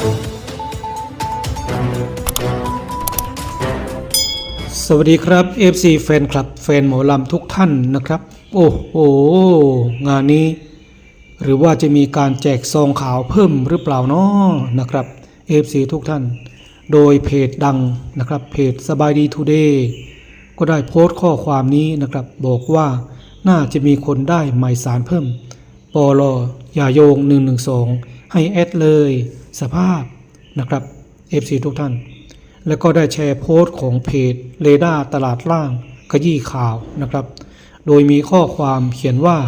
สวัสดีครับ FC แฟนคลับแฟนหมอลำทุกท่านนะครับ โอ้โห งานนี้ หรือว่าจะมีการแจกซองขาวเพิ่มหรือเปล่านาะนะครับ FC ทุกท่าน โดยเพจดังนะครับเพจสบายดีทูเดย์ก็ได้โพสต์ข้อความนี้นะครับ บอกว่าน่าจะมีคนได้หมายสารเพิ่มปอลอย่าโยง 112 ให้แอดเลยสภาพนะครับ FC ทุกท่าน แล้วก็ได้แชร์โพสต์ของเพจเรดาร์ตลาดล่างขยี้ข่าวนะครับ โดยมีข้อความเขียนว่า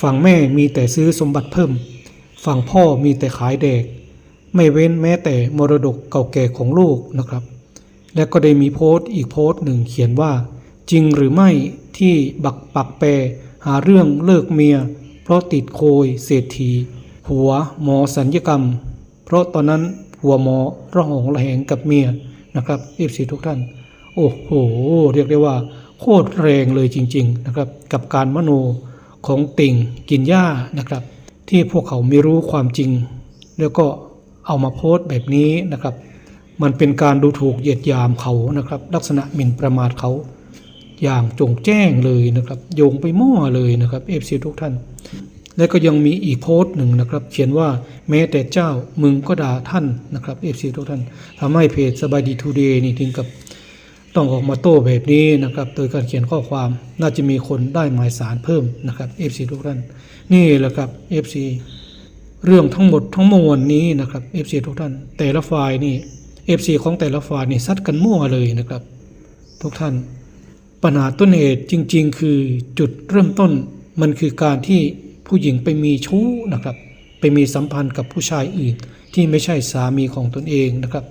ฝั่งแม่มีแต่ซื้อสมบัติเพิ่ม ฝั่งพ่อมีแต่ขายแดกไม่เว้นแม้แต่มรดกเก่าแก่ของลูกนะครับ และก็ได้มีโพสต์อีกโพสต์หนึ่งเขียนว่า จริงหรือไม่ที่บักปักแปรหาเรื่องเลิกเมีย เพราะติดโคยเศรษฐี ผัวหมอสัญญกรรม เพราะตอนนั้นผัวหมอระหองระแหงกับเมียนะครับเอฟซีทุกท่าน โอ้โห เรียกได้ว่า โคตรแรงเลยจริง ๆนะครับ กับการมโนของติ่งกินหญ้านะครับ ที่พวกเขาไม่รู้ความจริง แล้วก็เอามาโพสต์แบบนี้นะครับ มันเป็นการดูถูกเหยียดยามเขานะครับ ลักษณะหมิ่นประมาทเขาอย่างจงแจ้งเลยนะครับ โยงไปมั่วเลยนะครับเอฟซีทุกท่าน และก็ยังมีอีกโพสต์หนึ่งนะครับ เขียนว่าแม้แต่เจ้ามึงก็ด่าท่านนะครับเอฟซีทุกท่านทำให้เพจสบายดีทูเดย์นี่ถึงกับต้องออกมาโต้แบบนี้นะครับ โดยการเขียนข้อความน่าจะมีคนได้หมายสารเพิ่มนะครับ FC ทุกท่าน นี่แหละครับ FC เรื่องทั้งหมดทั้งมวลนี้นะครับ FC ทุกท่าน แต่ละฝ่ายนี่ FC ของแต่ละฝ่ายนี่ซัดกันมั่วเลยนะครับ ทุกท่าน ปัญหาต้นเหตุจริง ๆ คือจุดเริ่มต้นมันคือการที่ ผู้หญิงไปมีชู้นะครับ ไปมีสัมพันธ์กับผู้ชายอื่น ที่ไม่ใช่สามีของตนเองนะครับ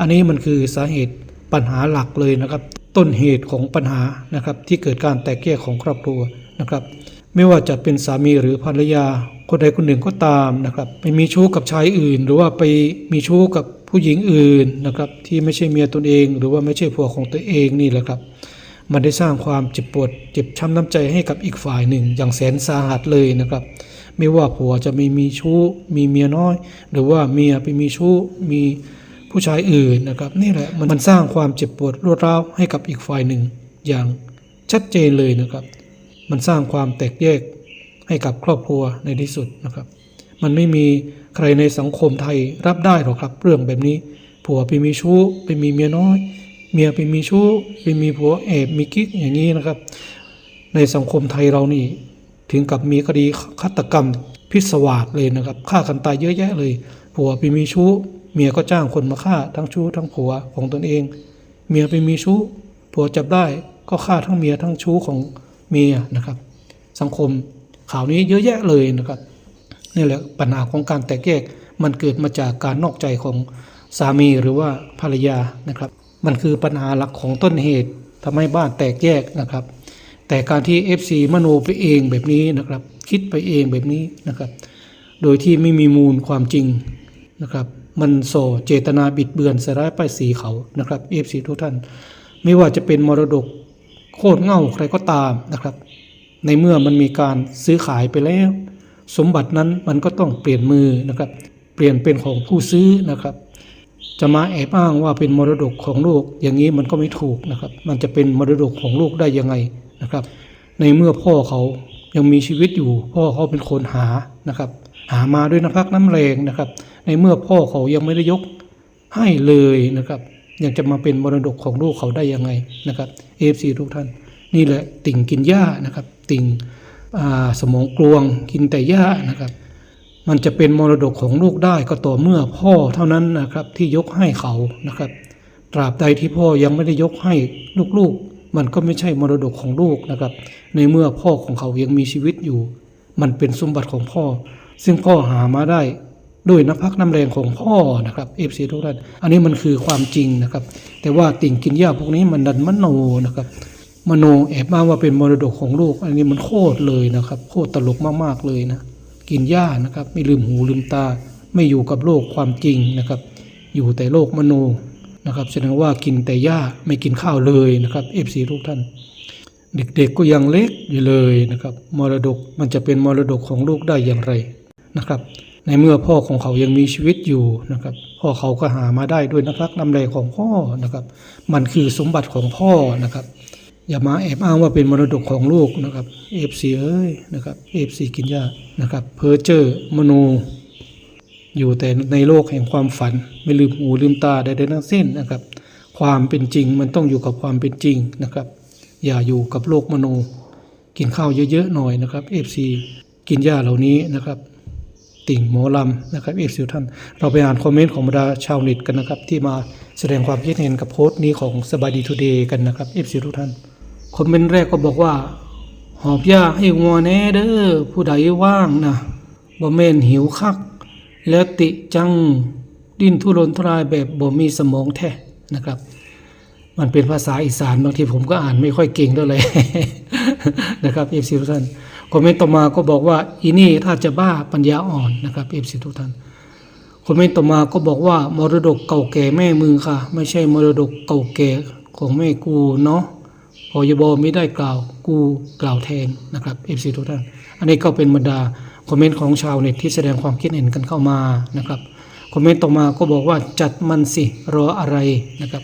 อันนี้มันคือสาเหตุปัญหาหลักเลยนะครับ ต้นเหตุของปัญหานะครับ ที่เกิดการแตกแยกของครอบครัวนะครับ ไม่ว่าจะเป็นสามีหรือภรรยาคนใดคนหนึ่งก็ตามนะครับไปมีชู้กับชายอื่น หรือว่าไปมีชู้กับผู้หญิงอื่นนะครับ ที่ไม่ใช่เมียตนเอง หรือว่าไม่ใช่ผัวของตัวเองนี่แหละครับ มันได้สร้างความเจ็บปวดเจ็บช้ำน้ำใจให้กับอีกฝ่ายหนึ่ง อย่างแสนสาหัสเลยนะครับ ไม่ว่าผัวจะไม่มีชู้มีเมียน้อย หรือว่าเมียไปมีชู้มีผู้ชายอื่นนะครับ นี่แหละมันมันสร้างความเจ็บปวดรวดร้าวให้กับอีกฝ่ายหนึ่ง อย่างชัดเจนเลยนะครับ มันสร้างความแตกแยกให้กับครอบครัวในที่สุดนะครับ มันไม่มีใครในสังคมไทยรับได้หรอกครับ เรื่องแบบนี้ ผัวไปมีชู้ไปมีเมียน้อย เมียไปมีชู้ไปมีผัวแอบมีกิ๊กอย่างนี้นะครับ ในสังคมไทยเรานี่ ถึงกับมีคดีฆาตกรรมพิศวาสเลยนะครับฆ่ากันตายเยอะแยะเลย ผัวไปมีชู้ เมียก็จ้างคนมาฆ่าทั้งชู้ทั้งผัวของตนเอง เมียไปมีชู้ ผัวจับได้ก็ฆ่าทั้งเมียทั้งชู้ของเมียนะครับ สังคมข่าวนี้เยอะแยะเลยนะครับนี่แหละปัญหาของการแตกแยกมันเกิดมาจากการนอกใจของสามีหรือว่าภรรยานะครับ มันคือปัญหาหลักของต้นเหตุทำให้บ้านแตกแยกนะครับ แต่การที่ FC มโนไปเองแบบนี้นะครับ คิดไปเองแบบนี้นะครับ โดยที่ไม่มีมูลความจริงนะครับ มันส่อเจตนาบิดเบือนสร้ายป้ายสีเขานะครับ FC ทุกท่าน ไม่ว่าจะเป็นมรดกโคตรเง่าใครก็ตามนะครับ ในเมื่อมันมีการซื้อขายไปแล้ว สมบัตินั้นมันก็ต้องเปลี่ยนมือนะครับ เปลี่ยนเป็นของผู้ซื้อนะครับ จะมาแอบอ้างว่าเป็นมรดกของลูก อย่างนี้มันก็ไม่ถูกนะครับ มันจะเป็นมรดกของลูกได้ยังไงนะครับ ในเมื่อพ่อเขายังมีชีวิตอยู่ พ่อเขาเป็นคนหานะครับ หามาด้วยน้ำพักน้ำแรงนะครับ ในเมื่อพ่อเขายังไม่ได้ยกให้เลยนะครับ ยังจะมาเป็นมรดกของลูกเขาได้ยังไงนะครับเอฟซีทุกท่าน นี่แหละติ่งกินหญ้านะครับ ติ่งสมองกลวงกินแต่หญ้านะครับ มันจะเป็นมรดกของลูกได้ก็ต่อเมื่อพ่อเท่านั้นนะครับที่ยกให้เขานะครับ ตราบใดที่พ่อยังไม่ได้ยกให้ลูกๆ มันก็ไม่ใช่มรดกของลูกนะครับ ในเมื่อพ่อของเขายังมีชีวิตอยู่ มันเป็นสมบัติของพ่อ ซึ่งพ่อหามาได้ด้วยน้ำพักน้ำแรงของพ่อนะครับเอฟซีทุกท่านอันนี้มันคือความจริงนะครับ แต่ว่าติ่งกินหญ้าพวกนี้มันดันมโนนะครับ มโนแอบมาว่าเป็นมรดกของลูก อันนี้มันโคตรเลยนะครับ โคตรตลกมากๆเลยนะ กินหญ้านะครับ ไม่ลืมหูลืมตา ไม่อยู่กับโลกความจริงนะครับ อยู่แต่โลกมโนนะครับแสดงว่ากินแต่หญ้าไม่กินข้าวเลยนะครับเอฟซีทุกท่าน เด็กๆก็ยังเล็กอยู่เลยนะครับมรดกมันจะเป็นมรดกของลูกได้อย่างไรนะครับในเมื่อพ่อของเขายังมีชีวิตอยู่นะครับ พ่อเขาก็หามาได้ด้วยน้ำพักน้ำแรงของพ่อนะครับ มันคือสมบัติของพ่อนะครับ อย่ามาแอบอ้างว่าเป็นมรดกของลูกนะครับเอฟซีเอ้ยนะครับเอฟซีกินยานะครับเพอเจอร์มโน อยู่แต่ในโลกแห่งความฝัน ไม่ลืมหูลืมตาใดๆทั้งสิ้นนะครับ ความเป็นจริงมันต้องอยู่กับความเป็นจริงนะครับ อย่าอยู่กับโลกมโน กินข้าวเยอะๆหน่อยนะครับ FC กินยาเหล่านี้นะครับติ่งหมอลำนะครับ FC ท่าน เราไปอ่านคอมเมนต์ของบรรดาชาวเน็ตกันนะครับ ที่มาแสดงความคิดเห็นกับโพสต์นี้ของสบายดีทูเดย์กันนะครับ FC ทุกท่าน คอมเมนต์แรกก็บอกว่า หอบยาให้งัวแน่เด้อผู้ใดว่างนะบ่แม่นหิวคัก แล้วติจังดิ้นทุรนทรายแบบบ่มีสมองแท้นะครับ มันเป็นภาษาอีสานบางทีผมก็อ่านไม่ค่อยเก่งเท่าไหร่นะครับเอฟซีทุกท่านคอมเมนต์ต่อมาก็บอกว่าอีนี่ถ้าจะบ้าปัญญาอ่อนนะครับเอฟซีทุกท่านคอมเมนต์ต่อมาก็บอกว่ามรดกเก่าแก่แม่มึงค่ะ ไม่ใช่มรดกเก่าแก่ของแม่กูเนาะ พอยบไม่ได้กล่าวกูกล่าวแทนนะครับเอฟซีทุกท่าน อันนี้ก็เป็นบรรดาคอมเมนต์ของชาวเน็ตที่แสดงความคิดเห็นกันเข้ามานะครับคอมเมนต์ต่อมาก็บอกว่าจัดมันสิรออะไรนะครับ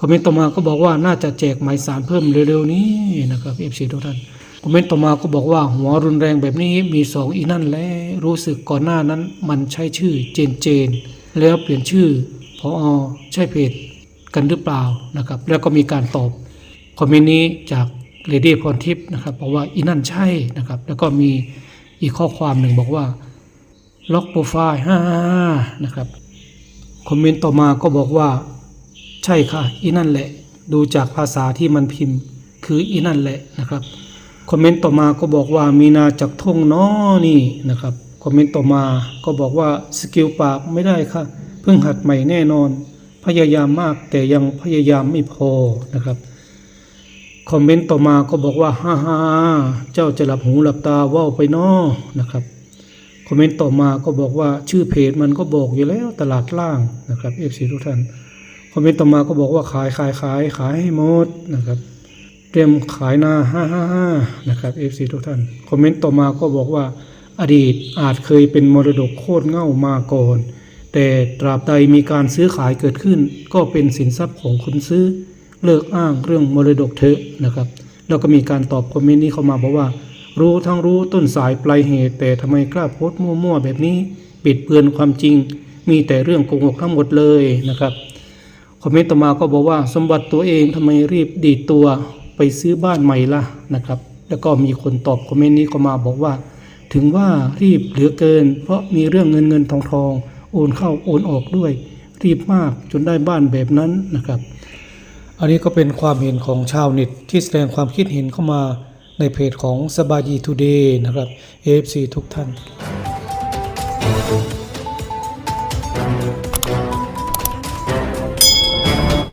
คอมเมนต์ต่อมาก็บอกว่าน่าจะแจกหมายสารเพิ่มเร็วๆนี้นะครับเอฟซีทุกท่านคอมเมนต์ต่อมาก็บอกว่าหัวรุนแรงแบบนี้มีสองอีนั่นและรู้สึกก่อนหน้านั้นมันใช้ชื่อเจนเจน แล้วเปลี่ยนชื่อพออใช่เพจกันหรือเปล่านะครับ แล้วก็มีการตอบ คอมเมนต์นี้จากเลดี้พรทิพย์นะครับบอกว่าอีนั่นใช่นะครับ แล้วก็มีอีกข้อความหนึ่งบอกว่าล็อกโปรไฟล์ฮ่านะครับคอมเมนต์ต่อมาก็บอกว่า ใช่ค่ะ อีนั่นแหละ ดูจากภาษาที่มันพิมพ์ คืออีนั่นแหละนะครับคอมเมนต์ต่อมาก็บอกว่ามีนาจากทงน้อนี่นะครับคอมเมนต์ต่อมาก็บอกว่าสกิลปากไม่ได้ค่ะ เพิ่งหัดใหม่แน่นอน พยายามมากแต่ยังพยายามไม่พอนะครับ คอมเมนต์ต่อมาก็บอกว่าฮ่าฮ่าเจ้าจะหลับหูหลับตาว่าวไปนอนะครับคอมเมนต์ต่อมาก็บอกว่าชื่อเพจมันก็บอกอยู่แล้วตลาดล่างนะครับเอฟซีทุกท่านคอมเมนต์ต่อมาก็บอกว่าขายขายขายขายให้หมดนะครับเตรียมขายหน้าห้าห้าห้านะครับเอฟซีทุกท่านคอมเมนต์ต่อมาก็บอกว่า อดีตอาจเคยเป็นมรดกโคตรเง่ามาก่อน แต่ตราบใดมีการซื้อขายเกิดขึ้น ก็เป็นสินทรัพย์ของคนซื้อ เลิกอ้างเรื่องมรดกเถอะนะครับ แล้วก็มีการตอบคอมเมนต์นี้เข้ามาบอกว่า รู้ทั้งรู้ต้นสายปลายเหตุ แต่ทำไมกล้าโพสต์มั่วๆแบบนี้ปิดเบือนความจริง มีแต่เรื่องโกหกทั้งหมดเลยนะครับคอมเมนต์ต่อมาก็บอกว่าสมบัติตัวเองทำไมรีบดีดตัวไปซื้อบ้านใหม่ล่ะนะครับ แล้วก็มีคนตอบคอมเมนต์นี้ก็มาบอกว่า ถึงว่ารีบเหลือเกิน เพราะมีเรื่องเงินเงินทองทองโอนเข้าโอนออกด้วย รีบมากจนได้บ้านแบบนั้นนะครับ อันนี้ก็เป็นความเห็นของชาวเน็ตที่แสดงความคิดเห็นเข้ามาในเพจของสบายดีทูเดย์นะครับ AFC ทุกท่าน